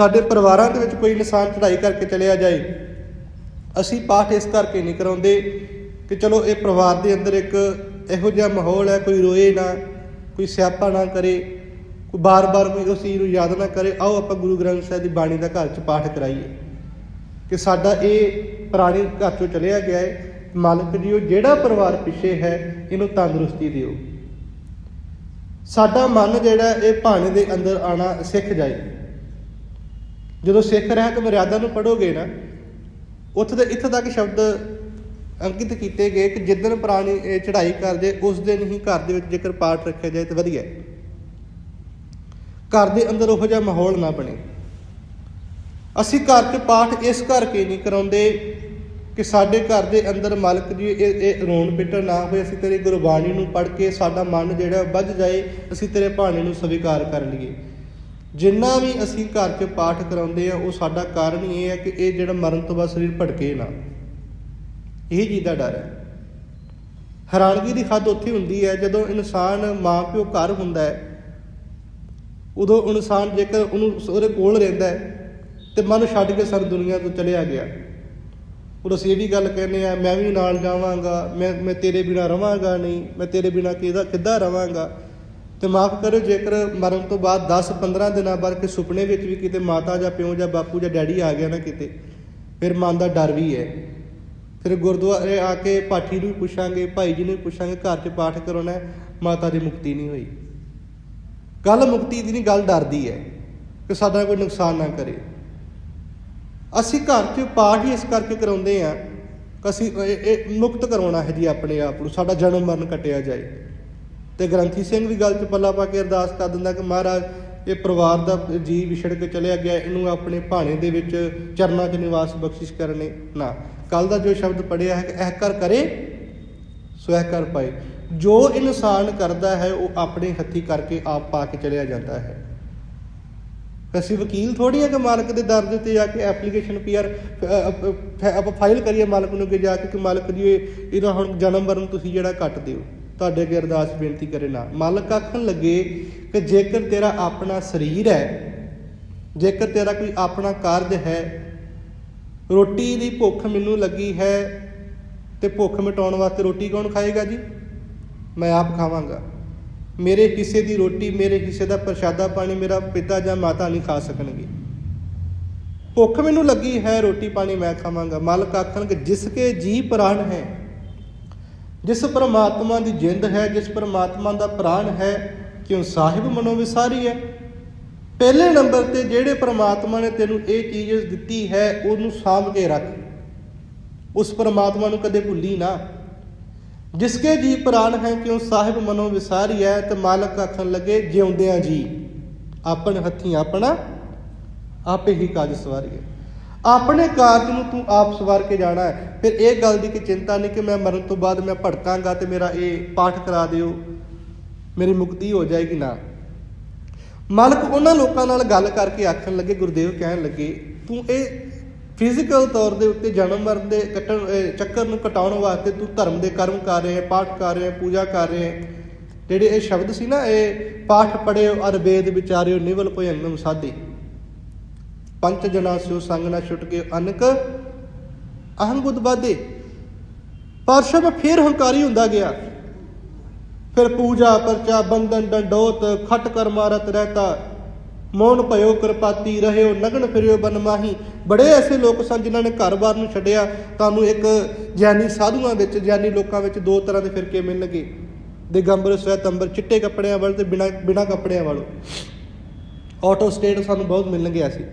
ਸਾਡੇ ਪਰਿਵਾਰਾਂ ਦੇ ਵਿੱਚ ਕੋਈ ਇਨਸਾਨ ਚੜ੍ਹਾਈ ਕਰਕੇ ਚਲਿਆ ਜਾਏ, ਅਸੀਂ ਪਾਠ ਇਸ ਕਰਕੇ ਨਹੀਂ ਕਰਾਉਂਦੇ ਕਿ ਚਲੋ ਇਹ ਪਰਿਵਾਰ ਦੇ ਅੰਦਰ ਇੱਕ ਇਹੋ ਜਿਹਾ ਮਾਹੌਲ ਹੈ, ਕੋਈ ਰੋਏ ਨਾ, ਕੋਈ ਸਿਆਪਾ ਨਾ ਕਰੇ, ਕੋਈ ਬਾਰ-ਬਾਰ ਕੋਈ ਉਸ ਚੀਜ਼ ਨੂੰ ਯਾਦ ਨਾ ਕਰੇ, ਆਓ ਆਪਾਂ ਗੁਰੂ ਗ੍ਰੰਥ ਸਾਹਿਬ ਦੀ ਬਾਣੀ ਦਾ ਘਰ 'ਚ ਪਾਠ ਕਰਾਈਏ। ਕਿ ਸਾਡਾ ਇਹ ਪੁਰਾਣੇ ਘਰ 'ਚੋਂ ਚਲਿਆ ਗਿਆ ਹੈ, ਮਾਲਕ ਜੀ, ਉਹ ਜਿਹੜਾ ਪਰਿਵਾਰ ਪਿੱਛੇ ਹੈ, ਇਹਨੂੰ ਤੰਦਰੁਸਤੀ ਦਿਓ। ਸਾਡਾ ਮਨ ਜਿਹੜਾ ਇਹ ਭਾਣੇ ਦੇ ਅੰਦਰ ਆਣਾ ਸਿੱਖ ਜਾਏ। ਜਦੋਂ ਸਿੱਖ ਰਹਿ ਮਰਿਆਦਾ ਨੂੰ ਪੜੋਗੇ ਨਾ, ਉੱਥੇ ਦੇ ਇੱਥੇ ਤੱਕ ਸ਼ਬਦ ਅੰਕਿਤ ਕੀਤੇ ਗਏ ਕਿ ਜਿੱਦਣ ਪ੍ਰਾਣੀ, ਇਹ ਚੜ੍ਹਾਈ ਕਰਦੇ ਉਸ ਦਿਨ ਹੀ ਘਰ ਦੇ ਵਿੱਚ ਜੇਕਰ ਪਾਠ ਰੱਖਿਆ ਜਾਏ ਤਾਂ ਵਧੀਆ। ਘਰ ਦੇ ਅੰਦਰ ਉਹ ਜਿਹਾ ਮਾਹੌਲ ਨਾ ਬਣੇ। ਅਸੀਂ ਘਰ 'ਚ ਪਾਠ ਇਸ ਕਰਕੇ ਨਹੀਂ ਕਰਾਉਂਦੇ ਕਿ ਸਾਡੇ ਘਰ ਦੇ ਅੰਦਰ ਮਾਲਕ ਜੀ, ਇਹ ਇਹ ਰੋਣ ਪਿੱਟਣ ਨਾ ਹੋਏ, ਅਸੀਂ ਤੇਰੀ ਗੁਰਬਾਣੀ ਨੂੰ ਪੜ੍ਹ ਕੇ ਸਾਡਾ ਮਨ ਜਿਹੜਾ ਵੱਜ ਜਾਏ, ਅਸੀਂ ਤੇਰੇ ਭਾਣੇ ਨੂੰ ਸਵੀਕਾਰ ਕਰ ਲਈਏ। ਜਿੰਨਾ ਵੀ ਅਸੀਂ ਘਰ 'ਚ ਪਾਠ ਕਰਾਉਂਦੇ ਆ, ਉਹ ਸਾਡਾ ਕਾਰਨ ਹੀ ਇਹ ਹੈ ਕਿ ਇਹ ਜਿਹੜਾ ਮਰਨ ਤੋਂ ਬਾਅਦ ਸਰੀਰ ਭਟਕੇ ਨਾ। ਇਹ ਚੀਜ਼ ਦਾ ਡਰ ਹੈ। ਹੈਰਾਨਗੀ ਦੀ ਹੱਦ ਉੱਥੇ ਹੁੰਦੀ ਹੈ, ਜਦੋਂ ਇਨਸਾਨ ਮਾਂ ਪਿਓ ਘਰ ਹੁੰਦਾ ਹੈ, ਉਦੋਂ ਇਨਸਾਨ ਜੇਕਰ ਉਹਨੂੰ ਉਹਦੇ ਕੋਲ ਰਹਿੰਦਾ ਹੈ, ਤੇ ਮਨ ਛੱਡ ਕੇ ਸਰ ਦੁਨੀਆ ਤੋਂ ਚਲਿਆ ਗਿਆ। ਉਹ ਅਸੀਂ ਇਹ ਵੀ ਗੱਲ ਕਹਿੰਦੇ ਆ, ਮੈਂ ਵੀ ਨਾਲ ਜਾਵਾਂਗਾ, ਮੈਂ ਮੈਂ ਤੇਰੇ ਬਿਨਾ ਰਵਾਂਗਾ ਨਹੀਂ, ਮੈਂ ਤੇਰੇ ਬਿਨਾ ਕਿਹਦਾ, ਕਿੱਦਾਂ ਰਵਾਂਗਾ? ਤੇ ਮਾਫ ਕਰਿਓ, ਜੇਕਰ ਮਰਨ ਤੋਂ ਬਾਅਦ 10 15 ਦਿਨਾਂ ਬਾਅਦ ਕਿ ਸੁਪਨੇ ਵਿੱਚ ਵੀ ਕਿਤੇ ਮਾਤਾ ਜਾਂ ਪਿਓ ਜਾਂ ਬਾਪੂ ਜਾਂ ਡੈਡੀ ਆ ਗਿਆ ਨਾ ਕਿਤੇ, ਫਿਰ ਮਨ ਦਾ ਡਰ ਵੀ ਹੈ। ਫਿਰ ਗੁਰਦੁਆਰੇ ਆ ਕੇ ਪਾਠੀ ਨੂੰ ਵੀ ਪੁੱਛਾਂਗੇ, ਭਾਈ ਜੀ ਨੂੰ ਵੀ ਪੁੱਛਾਂਗੇ, ਘਰ 'ਚ ਪਾਠ ਕਰਾਉਣਾ ਮਾਤਾ ਦੀ ਮੁਕਤੀ ਨਹੀਂ ਹੋਈ। ਗੱਲ ਮੁਕਤੀ ਦੀ ਨਹੀਂ, ਗੱਲ ਡਰਦੀ ਹੈ ਕਿ ਸਾਡਾ ਕੋਈ ਨੁਕਸਾਨ ਨਾ ਕਰੇ। ਅਸੀਂ ਘਰ 'ਚ ਪਾਠ ਹੀ ਇਸ ਕਰਕੇ ਕਰਾਉਂਦੇ ਆ ਕਿ ਅਸੀਂ ਇਹ ਇਹ ਮੁਕਤ ਕਰਾਉਣਾ ਹੈ ਜੀ ਆਪਣੇ ਆਪ ਨੂੰ, ਸਾਡਾ ਜਨਮ ਮਰਨ ਕਟਿਆ ਜਾਏ। ਤੇ ਗ੍ਰੰਥੀ ਸਿੰਘ ਵੀ ਗੱਲ 'ਚ ਪੱਲਾ ਪਾ ਕੇ ਅਰਦਾਸ ਕਰ ਦਿੰਦਾ ਕਿ ਮਹਾਰਾਜ, ਇਹ ਪਰਿਵਾਰ ਦਾ ਜੀ ਵਿਛੜ ਕੇ ਚਲਿਆ ਗਿਆ, ਇਹਨੂੰ ਆਪਣੇ ਭਾਣੇ ਦੇ ਵਿੱਚ ਚਰਨਾਂ 'ਚ ਨਿਵਾਸ ਬਖਸ਼ਿਸ਼ ਕਰਨੇ ਨਾ। ਕੱਲ ਦਾ ਜੋ ਸ਼ਬਦ ਪੜਿਆ ਹੈ ਕਿ ਇਹ ਕਰੇ, ਸੋ ਇਹ ਕਰ ਪਾਏ। ਜੋ ਇਨਸਾਨ ਕਰਦਾ ਹੈ, ਉਹ ਆਪਣੇ ਹੱਥੀ ਕਰਕੇ ਆਪ ਪਾ ਕੇ ਚਲਿਆ ਜਾਂਦਾ ਹੈ। ਅਸੀਂ ਵਕੀਲ ਥੋੜੀ ਹੈ ਕਿ ਮਾਲਕ ਦੇ ਦਰ ਦੇ ਉੱਤੇ ਜਾ ਕੇ ਐਪਲੀਕੇਸ਼ਨ ਪੀਆਰ ਆਪਾਂ ਫਾਈਲ ਕਰੀਏ ਮਾਲਕ ਨੂੰ ਕਿ ਜਾ ਕੇ ਕਿ ਮਾਲਕ ਜੀ ਇਹਦਾ ਹੁਣ ਜਨਮ ਵਰਨ ਤੁਸੀਂ ਜਿਹੜਾ ਕੱਟ ਦਿਓ ਤੁਹਾਡੇ ਅੱਗੇ ਅਰਦਾਸ ਬੇਨਤੀ ਕਰੇ ਨਾ। ਮਾਲਕ ਆਖਣ ਲੱਗੇ ਕਿ ਜੇਕਰ ਤੇਰਾ ਆਪਣਾ ਸਰੀਰ ਹੈ, ਜੇਕਰ ਤੇਰਾ ਕੋਈ ਆਪਣਾ ਕਾਰਜ ਹੈ, ਰੋਟੀ ਦੀ ਭੁੱਖ ਮੈਨੂੰ ਲੱਗੀ ਹੈ ਤੇ ਭੁੱਖ ਮਿਟਾਉਣ ਵਾਸਤੇ ਰੋਟੀ ਕੌਣ ਖਾਏਗਾ ਜੀ? ਮੈਂ ਆਪ ਖਾਵਾਂਗਾ। ਮੇਰੇ ਹਿੱਸੇ ਦੀ ਰੋਟੀ, ਮੇਰੇ ਹਿੱਸੇ ਦਾ ਪ੍ਰਸ਼ਾਦਾ ਪਾਣੀ ਮੇਰਾ ਪਿਤਾ ਜਾਂ ਮਾਤਾ ਨਹੀਂ ਖਾ ਸਕਣਗੇ। ਭੁੱਖ ਮੈਨੂੰ ਲੱਗੀ ਹੈ, ਰੋਟੀ ਪਾਣੀ ਮੈਂ ਖਾਵਾਂਗਾ। ਮਾਲਕ ਆਖਣ ਕਿ ਜਿਸ ਕੇ ਜੀ ਪ੍ਰਾਣ ਹੈ ਜਿਸ ਪਰਮਾਤਮਾ ਦੀ ਜਿੰਦ ਹੈ, ਜਿਸ ਪਰਮਾਤਮਾ ਦਾ ਪ੍ਰਾਣ ਹੈ, ਕਿਉਂ ਸਾਹਿਬ ਮਨੋ ਵਿਸਾਰੀ ਹੈ? ਪਹਿਲੇ ਨੰਬਰ ਤੇ ਜਿਹੜੇ ਪਰਮਾਤਮਾ ਨੇ ਤੈਨੂੰ ਇਹ ਚੀਜ਼ ਦਿੱਤੀ ਹੈ, ਉਹਨੂੰ ਸਾਂਭ ਕੇ ਰੱਖ। ਉਸ ਪਰਮਾਤਮਾ ਨੂੰ ਕਦੇ ਭੁੱਲੀ ਨਾ। ਜਿਸਕੇ ਜੀ ਪ੍ਰਾਣ ਹੈ, ਕਿਉਂ ਸਾਹਿਬ ਮਨੋ ਵਿਸਾਰੀ ਹੈ, ਤੇ ਮਾਲਕ ਆਖਣ ਲੱਗੇ, ਜਿਉਂਦਿਆਂ ਜੀ, ਆਪਣ ਹੱਥੀਂ ਆਪਣਾ, ਆਪੇ ਹੀ ਕਾਜ ਸਵਾਰੀਏ। ਆਪਣੇ ਕਾਰਜ ਨੂੰ ਤੂੰ ਆਪ ਸਵਾਰ ਕੇ ਜਾਣਾ ਹੈ। ਫਿਰ ਇਹ ਗੱਲ ਦੀ ਕਿ ਚਿੰਤਾ ਨਹੀਂ ਕਿ ਮੈਂ ਮਰਨ ਤੋਂ ਬਾਅਦ ਮੈਂ ਭਟਕਾਂਗਾ ਤੇ ਮੇਰਾ ਇਹ ਪਾਠ ਕਰਾ ਦਿਓ। ਮੇਰੀ ਮੁਕਤੀ ਹੋ ਜਾਏਗੀ ਨਾ। ਮਾਲਕ ਉਹਨਾਂ ਲੋਕਾਂ ਨਾਲ ਗੱਲ ਕਰਕੇ ਆਖਣ ਲੱਗੇ, ਗੁਰਦੇਵ, ਕਹਿਣ ਲੱਗੇ, ਤੂੰ ਇਹ ਫਿਜ਼ੀਕਲ ਤੌਰ ਦੇ ਉੱਤੇ ਜਨਮ ਮਰਨ ਦੇ ਕੱਟਣ ਚੱਕਰ ਨੂੰ ਕਟਾਉਣ ਵਾਸਤੇ ਤੂੰ ਧਰਮ ਦੇ ਕਰਮ ਕਰ ਰਿਹਾ ਪਾਠ ਕਰ ਰਿਹਾ ਪੂਜਾ ਕਰ ਰਿਹਾ ਜਿਹੜੇ ਇਹ ਸ਼ਬਦ ਸੀ ਨਾ, ਇਹ ਪਾਠ ਪੜਿਓ ਅਰ ਵੇਦ ਵਿਚਾਰਿਓ ਨਿਵਲ ਭਯੰਗਮ ਸਾਧੀ। ਪੰਚ ਜਨਾ ਸਿਓ ਸੰਗ ਨਾ ਛੁੱਟ ਗਏ ਅਨਕ ਅਹੰ ਬੁੱਧ ਬਾਦੇ ਪਰਸ਼ਬ ਫਿਰ ਹੰਕਾਰੀ ਹੁੰਦਾ ਗਿਆ। ਫਿਰ ਪੂਜਾ, ਪਰਚਾ, ਬੰਧਨ, ਡੰਡੋਤ, ਖਟ ਕਰ ਮਾਰਤ ਰਹਤਾ। ਮੌਨ ਭਇਓ ਕਿਰਪਾਤੀ, ਰਹਿਓ ਨਗਨ ਫਿਰਿਓ ਬਨਮਾਹੀ ਬੜੇ ਐਸੇ ਲੋਕ ਸਨ ਜਿਨ੍ਹਾਂ ਨੇ ਘਰ-ਬਾਰ ਨੂੰ ਛੱਡਿਆ। ਤੁਹਾਨੂੰ ਇੱਕ ਗਿਆਨੀ ਸਾਧੂਆਂ ਵਿੱਚ, ਗਿਆਨੀ ਲੋਕਾਂ ਵਿੱਚ ਦੋ ਤਰ੍ਹਾਂ ਦੇ ਫਿਰਕੇ ਮਿਲਣਗੇ। ਦਿਗੰਬਰ, ਸਵੈਤੰਬਰ, ਚਿੱਟੇ ਕੱਪੜਿਆਂ ਵਾਲੇ ਤੇ ਬਿਨਾ ਬਿਨਾ ਕੱਪੜਿਆਂ ਵਾਲੇ। ਆਟੋ ਸਟੇਟ ਸਾਨੂੰ ਬਹੁਤ ਮਿਲਣਗੇ ਅਸੀਂ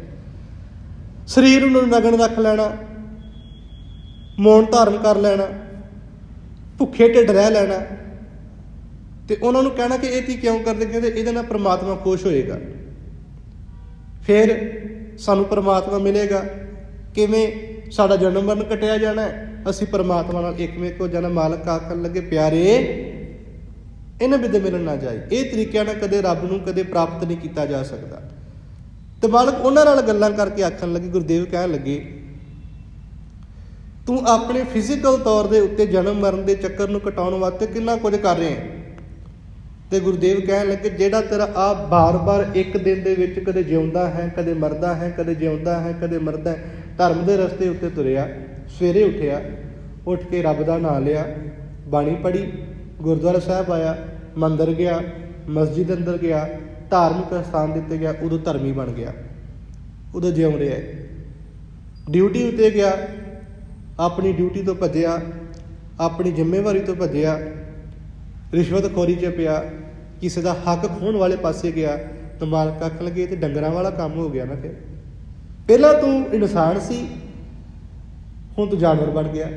ਸਰੀਰ ਨੂੰ ਨਗਨ ਰੱਖ ਲੈਣਾ, ਮੌਨ ਧਾਰਨ ਕਰ ਲੈਣਾ, ਭੁੱਖੇ ਢਿੱਡ ਰਹਿ ਲੈਣਾ। ਤੇ ਉਹਨਾਂ ਨੂੰ ਕਹਿਣਾ ਕਿ ਇਹ ਤੀ ਕਿਉਂ ਕਰਦੇ? ਕਹਿੰਦੇ ਇਹਦੇ ਨਾਲ ਪ੍ਰਮਾਤਮਾ ਖੁਸ਼ ਹੋਏਗਾ। ਫਿਰ ਸਾਨੂੰ ਪ੍ਰਮਾਤਮਾ ਮਿਲੇਗਾ। ਕਿਵੇਂ ਸਾਡਾ ਜਨਮ ਮਰਨ ਕਟਿਆ ਜਾਣਾ ਅਸੀਂ ਪ੍ਰਮਾਤਮਾ ਨਾਲ ਇੱਕਮੇਕ ਹੋ ਜਾਣਾ। ਮਾਲਕ ਆਖਣ ਲੱਗੇ, ਪਿਆਰੇ, ਇਹਨਾਂ ਵਿਦੇ ਮਿਲਣ ਨਾ ਜਾਏ ਇਹ ਤਰੀਕਿਆਂ ਨਾਲ ਕਦੇ ਰੱਬ ਨੂੰ ਕਦੇ ਪ੍ਰਾਪਤ ਨਹੀਂ ਕੀਤਾ ਜਾ ਸਕਦਾ। ਤੇ ਮਾਲਕ ਉਹਨਾਂ ਨਾਲ ਗੱਲਾਂ ਕਰਕੇ ਆਖਣ ਲੱਗੇ, ਗੁਰਦੇਵ ਕਹਿਣ ਲੱਗੇ, ਤੂੰ ਆਪਣੇ ਫਿਜ਼ੀਕਲ ਤੌਰ ਦੇ ਉੱਤੇ ਜਨਮ ਮਰਨ ਦੇ ਚੱਕਰ ਨੂੰ ਕਟਾਉਣ ਵਾਸਤੇ ਕਿੰਨਾ ਕੁਝ ਕਰ ਰਿਹਾ ਹੈ? ਤੇ ਗੁਰਦੇਵ ਕਹਿਣ ਲੱਗੇ, ਜਿਹੜਾ ਤੇਰਾ ਆ ਬਾਰ-ਬਾਰ ਇੱਕ ਦਿਨ ਦੇ ਵਿੱਚ ਕਦੇ ਜਿਉਂਦਾ ਹੈ, ਕਦੇ ਮਰਦਾ ਹੈ, ਕਦੇ ਜਿਉਂਦਾ ਹੈ, ਕਦੇ ਮਰਦਾ ਹੈ, ਧਰਮ ਦੇ ਰਸਤੇ ਉੱਤੇ ਤੁਰਿਆ, ਸਵੇਰੇ ਉੱਠਿਆ, ਉੱਠ ਕੇ ਰੱਬ ਦਾ ਨਾਮ ਲਿਆ, ਬਾਣੀ ਪੜ੍ਹੀ, ਗੁਰਦੁਆਰਾ ਸਾਹਿਬ ਆਇਆ, ਮੰਦਰ ਗਿਆ, ਮਸਜਿਦ ਅੰਦਰ ਗਿਆ ਧਾਰਮਿਕ ਸਥਾਨ ਦਿੱਤੇ ਗਿਆ, ਉਦੋਂ ਧਰਮੀ ਬਣ ਗਿਆ, ਉਦੋਂ ਜਿਉਂ ਰਿਹਾ ਡਿਊਟੀ ਉੱਤੇ ਗਿਆ, ਆਪਣੀ ਡਿਊਟੀ ਤੋਂ ਭੱਜਿਆ, ਆਪਣੀ ਜ਼ਿੰਮੇਵਾਰੀ ਤੋਂ ਭੱਜਿਆ, ਰਿਸ਼ਵਤਖੋਰੀ 'ਚ ਪਿਆ, ਕਿਸੇ ਦਾ ਹੱਕ ਖੋਹਣ ਵਾਲੇ ਪਾਸੇ ਗਿਆ, ਤਾਂ ਮਾਲਕ ਆਖਣ ਲੱਗੇ ਇਹ ਤੇ ਡੰਗਰਾਂ ਵਾਲਾ ਕੰਮ ਹੋ ਗਿਆ ਨਾ ਫਿਰ। ਪਹਿਲਾਂ ਤੂੰ ਇਨਸਾਨ ਸੀ, ਹੁਣ ਤੂੰ ਜਾਨਵਰ ਬਣ ਗਿਆ।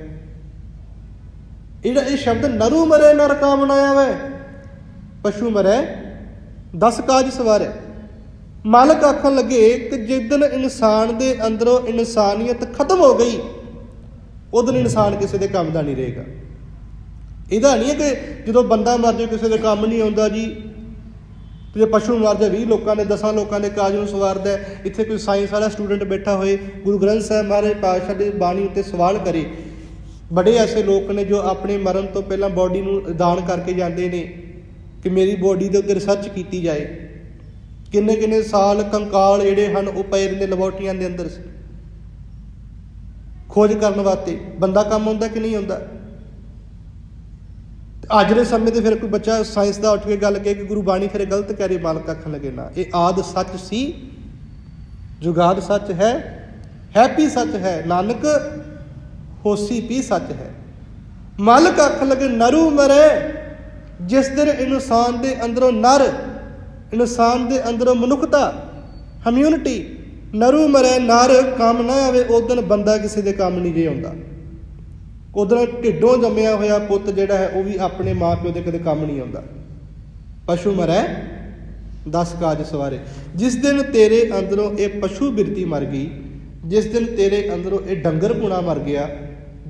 ਇਹਦਾ ਇਹ ਸ਼ਬਦ ਨਰੂ ਮਰੇ ਨਰ ਕਾਮਨਾਇਆ ਵੈ, ਪਸ਼ੂ ਮਰੇ 10 ਕਾਜ ਸਵਾਰੇ। ਮਾਲਕ ਆਖਣ ਲੱਗੇ ਕਿ ਜਿੱਦਨ ਇਨਸਾਨ ਦੇ ਅੰਦਰੋਂ ਇਨਸਾਨੀਅਤ ਖਤਮ ਹੋ ਗਈ ਉਦੋਂ ਇਨਸਾਨ ਕਿਸੇ ਦੇ ਕੰਮ ਦਾ ਨਹੀਂ ਰਹੇਗਾ। ਇਹਦਾ ਨਹੀਂ ਹੈ ਕਿ ਜਦੋਂ ਬੰਦਾ ਮਰ ਜਾਏ, ਕਿਸੇ ਦੇ ਕੰਮ ਨਹੀਂ ਆਉਂਦਾ ਜੀ। ਜੇ ਪਸ਼ੂ ਮਰ ਜਾਏ 20 ਲੋਕਾਂ ਦੇ 10 ਲੋਕਾਂ ਦੇ ਕਾਜ ਨੂੰ ਸਵਾਰਦਾ ਇੱਥੇ ਕੋਈ ਸਾਇੰਸ ਵਾਲਾ ਸਟੂਡੈਂਟ ਬੈਠਾ ਹੋਏ, ਗੁਰੂ ਗ੍ਰੰਥ ਸਾਹਿਬ ਮਹਾਰਾਜ ਪਾਤਸ਼ਾਹ ਦੀ ਬਾਣੀ ਉੱਤੇ ਸਵਾਲ ਕਰੇ। ਬੜੇ ਐਸੇ ਲੋਕ ਨੇ ਜੋ ਆਪਣੇ ਮਰਨ ਤੋਂ ਪਹਿਲਾਂ ਬਾਡੀ ਨੂੰ ਦਾਨ ਕਰਕੇ ਜਾਂਦੇ ਨੇ। ਕਿ ਮੇਰੀ ਬੋਡੀ ਦੇ ਉੱਤੇ ਰਿਸਰਚ ਕੀਤੀ ਜਾਏ। ਕਿੰਨੇ ਕਿੰਨੇ ਸਾਲ ਕੰਕਾਲ ਜਿਹੜੇ ਹਨ, ਉਹ ਪਏ ਰਹਿੰਦੇ ਲੈਬੋਰਟਰੀਆਂ ਦੇ ਅੰਦਰ ਖੋਜ ਕਰਨ ਵਾਸਤੇ ਬੰਦਾ ਕੰਮ ਆਉਂਦਾ ਕਿ ਨਹੀਂ ਆਉਂਦਾ? ਅੱਜ ਦੇ ਸਮੇਂ ਤੇ ਫਿਰ ਕੋਈ ਬੱਚਾ ਸਾਇੰਸ ਦਾ ਉੱਠ ਕੇ ਗੱਲ ਕਹੇ ਕਿ ਗੁਰੂ ਬਾਣੀ ਫਿਰ ਗਲਤ ਕਹਿ ਰਹੀ ਮਾਲਕ ਆਖਣ ਲੱਗੇ, ਨਾ, ਇਹ ਆਦ ਸੱਚ ਸੀ, ਜੁਗਾਦ ਸੱਚ ਹੈ, ਹੈਪੀ ਸੱਚ ਹੈ, ਨਾਨਕ ਹੋਸੀ ਵੀ ਸੱਚ ਹੈ। ਮਾਲਕ ਆਖਣ ਲੱਗੇ, ਨਰੂ ਮਰੇ ਜਿਸ ਦਿਨ ਇਨਸਾਨ ਦੇ ਅੰਦਰੋਂ ਨਰ, ਇਨਸਾਨ ਦੇ ਅੰਦਰੋਂ ਮਨੁੱਖਤਾ, ਹਮਿਊਨਿਟੀ, ਨਰੂ ਮਰੇ ਨਰ ਕੰਮ ਨਾ ਆਵੇ, ਉਸ ਦਿਨ ਬੰਦਾ ਕਿਸੇ ਦੇ ਕੰਮ ਨਹੀਂ ਜੇ ਆਉਂਦਾ। ਉਦੋਂ ਢਿੱਡੋਂ ਜੰਮਿਆ ਹੋਇਆ ਪੁੱਤ ਜਿਹੜਾ ਹੈ, ਉਹ ਵੀ ਆਪਣੇ ਮਾਪਿਓ ਦੇ ਕਦੇ ਕੰਮ ਨਹੀਂ ਆਉਂਦਾ। ਪਸ਼ੂ ਮਰੈ, ਦਸ ਕਾਜ ਸਵਾਰੇ। ਜਿਸ ਦਿਨ ਤੇਰੇ ਅੰਦਰੋਂ ਇਹ ਪਸ਼ੂ ਬਿਰਤੀ ਮਰ ਗਈ, ਜਿਸ ਦਿਨ ਤੇਰੇ ਅੰਦਰੋਂ ਇਹ ਡੰਗਰ ਪੁਣਾ ਮਰ ਗਿਆ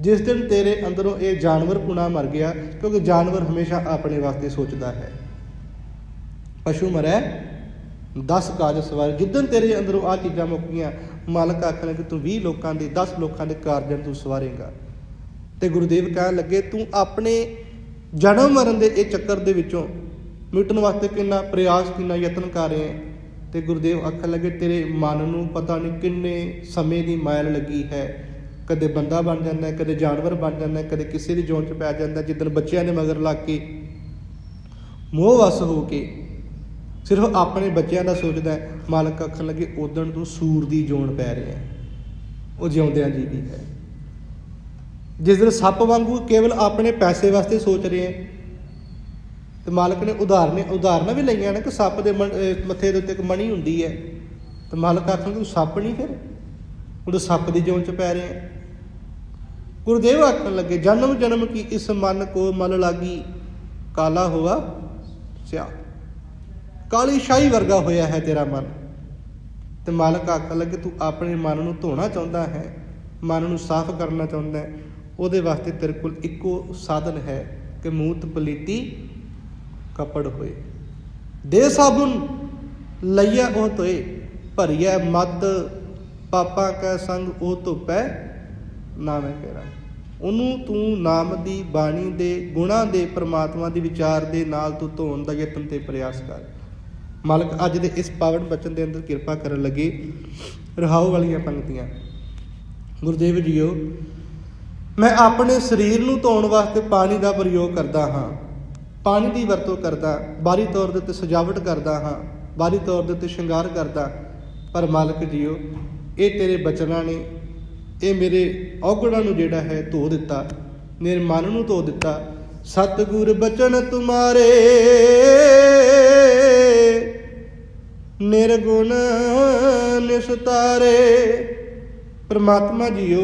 ਜਿਸ ਦਿਨ ਤੇਰੇ ਅੰਦਰੋਂ ਇਹ ਜਾਨਵਰ ਪੁਣਾ ਮਰ ਗਿਆ, ਕਿਉਂਕਿ ਜਾਨਵਰ ਹਮੇਸ਼ਾ ਆਪਣੇ ਵਾਸਤੇ ਸੋਚਦਾ ਹੈ। ਪਸ਼ੂ ਮਰੈ 10 ਕਾਜ ਸਵਾਰ। ਜਿੱਦਨ ਤੇਰੇ ਅੰਦਰੋਂ ਆ ਚੀਜ਼ਾਂ ਮੁੱਕੀਆਂ, ਮਾਲਕ ਆਖਣ ਕਿ ਤੂੰ 20 ਲੋਕਾਂ ਦੇ 10 ਲੋਕਾਂ ਦੇ ਕਾਰਜਾਂ ਤੂੰ ਸਵਾਰੇਗਾ। ਤੇ ਗੁਰਦੇਵ ਕਹਿਣ ਲੱਗੇ, ਤੂੰ ਆਪਣੇ ਜਨਮ ਮਰਨ ਦੇ ਇਹ ਚੱਕਰ ਦੇ ਵਿੱਚੋਂ ਮਿਟਣ ਵਾਸਤੇ ਕਿੰਨਾ ਪ੍ਰਯਾਸ, ਕਿੰਨਾ ਯਤਨ ਕਰ ਰਹੇ ਹੈ? ਤੇ ਗੁਰਦੇਵ ਆਖਣ ਲੱਗੇ, ਤੇਰੇ ਮਨ ਨੂੰ ਪਤਾ ਨਹੀਂ ਕਿੰਨੇ ਸਮੇਂ ਦੀ ਮਾਇਲ ਲੱਗੀ ਹੈ। ਕਦੇ ਬੰਦਾ ਬਣ ਜਾਂਦਾ ਕਦੇ ਜਾਨਵਰ ਬਣ ਜਾਂਦਾ ਕਦੇ ਕਿਸੇ ਦੀ ਜੋਨ ਚ ਪੈ ਜਾਂਦਾ ਜਿੱਦਣ ਬੱਚਿਆਂ ਦੇ ਮਗਰ ਲੱਗ ਕੇ ਮੋਹ ਵਸ ਹੋ ਕੇ ਸਿਰਫ ਆਪਣੇ ਬੱਚਿਆਂ ਦਾ ਸੋਚਦਾ ਹੈ, ਮਾਲਕ ਆਖਣ ਲੱਗੇ ਉਦੋਂ ਤੂੰ ਸੂਰ ਦੀ ਜੋਨ ਪੈ ਰਿਹਾ ਉਹ ਜਿਉਂਦਿਆਂ ਜੀ ਦੀ ਹੈ। ਜਿਸ ਦਿਨ ਸੱਪ ਵਾਂਗੂ ਕੇਵਲ ਆਪਣੇ ਪੈਸੇ ਵਾਸਤੇ ਸੋਚ ਰਹੇ ਹੈ, ਤੇ ਮਾਲਕ ਨੇ ਉਦਾਹਰਨੇ, ਉਦਾਹਰਨਾਂ ਵੀ ਲਈਆਂ ਨੇ ਕਿ ਸੱਪ ਦੇ ਮੱਥੇ ਦੇ ਉੱਤੇ ਇੱਕ ਮਣੀ ਹੁੰਦੀ ਹੈ, ਤੇ ਮਾਲਕ ਆਖਣ ਤੂੰ ਸੱਪ ਨਹੀਂ ਫਿਰ? ਉਹ ਸੱਪ ਦੀ ਜੋਨ ਚ ਪੈ ਰਹੇ ਹੈ। ਗੁਰਦੇਵ ਆਖਣ ਲੱਗੇ, ਜਨਮ ਜਨਮ ਕੀ ਇਸ ਮਨ ਕੋ ਮਲ ਲਾਗੀ? ਕਾਲਾ ਹੋਆ ਸਿਆ। ਕਾਲੀ ਸ਼ਾਹੀ ਵਰਗਾ ਹੋਇਆ ਹੈ ਤੇਰਾ ਮਨ। ਤੇ ਮਾਲਕ ਆਖਣ ਲੱਗੇ, ਤੂੰ ਆਪਣੇ ਮਨ ਨੂੰ ਧੋਣਾ ਚਾਹੁੰਦਾ ਹੈ, ਮਨ ਨੂੰ ਸਾਫ਼ ਕਰਨਾ ਚਾਹੁੰਦਾ ਹੈ। ਉਹਦੇ ਵਾਸਤੇ ਤੇਰੇ ਕੋਲ ਇੱਕੋ ਸਾਧਨ ਹੈ ਕਿ ਮੂਤ ਪਲੀਤੀ ਕਪੜ ਹੋਏ। ਦੇ ਸਾਬੁਨ ਲਈਆ ਉਹ ਤੋਏ ਭਰੀਐ ਮਦ ਪਾਪਾਂ ਕੈ ਸੰਗ ਉਹ ਧੁਪੈ ਨਾਮੈ ਕੇਰਾ। ਉਹਨੂੰ ਤੂੰ ਨਾਮ ਦੀ ਬਾਣੀ ਦੇ ਗੁਣਾਂ ਦੇ ਪ੍ਰਮਾਤਮਾ ਦੀ ਵਿਚਾਰ ਦੇ ਨਾਲ ਤੂੰ ਧੋਣ ਦਾ ਯਤਨ ਤੇ ਪ੍ਰਯਾਸ ਕਰ। ਮਾਲਕ, ਅੱਜ ਦੇ ਇਸ ਪਾਵਨ ਬਚਨ ਦੇ ਅੰਦਰ ਕਿਰਪਾ ਕਰਨ ਲੱਗੇ ਰਹਾਉ ਵਾਲੀਆਂ ਪੰਕਤੀਆਂ। ਗੁਰਦੇਵ ਜੀਓ, ਮੈਂ ਆਪਣੇ ਸਰੀਰ ਨੂੰ ਧੋਣ ਵਾਸਤੇ ਪਾਣੀ ਦਾ ਪ੍ਰਯੋਗ ਕਰਦਾ ਹਾਂ। ਪਾਣੀ ਦੀ ਵਰਤੋਂ ਕਰਦਾ ਬਾਰੀ ਤੌਰ ਦੇ ਉੱਤੇ ਸਜਾਵਟ ਕਰਦਾ ਹਾਂ ਬਾਰੀ ਤੌਰ ਦੇ ਉੱਤੇ ਸ਼ਿੰਗਾਰ ਕਰਦਾ। ਪਰ ਮਾਲਕ ਜੀਓ, ਇਹ ਤੇਰੇ ਬਚਨਾਂ ਨੇ ਇਹ ਮੇਰੇ ਔਗੜਾਂ ਨੂੰ ਜਿਹੜਾ ਹੈ ਧੋ ਦਿੱਤਾ, ਮੇਰੇ ਮਨ ਨੂੰ ਧੋ ਦਿੱਤਾ, ਸਤਿਗੁਰ ਬਚਨ ਤੁਮਾਰੇ। ਨਿਰਗੁਣ ਨਿਸਤਾਰੇ। ਪ੍ਰਮਾਤਮਾ ਜੀਓ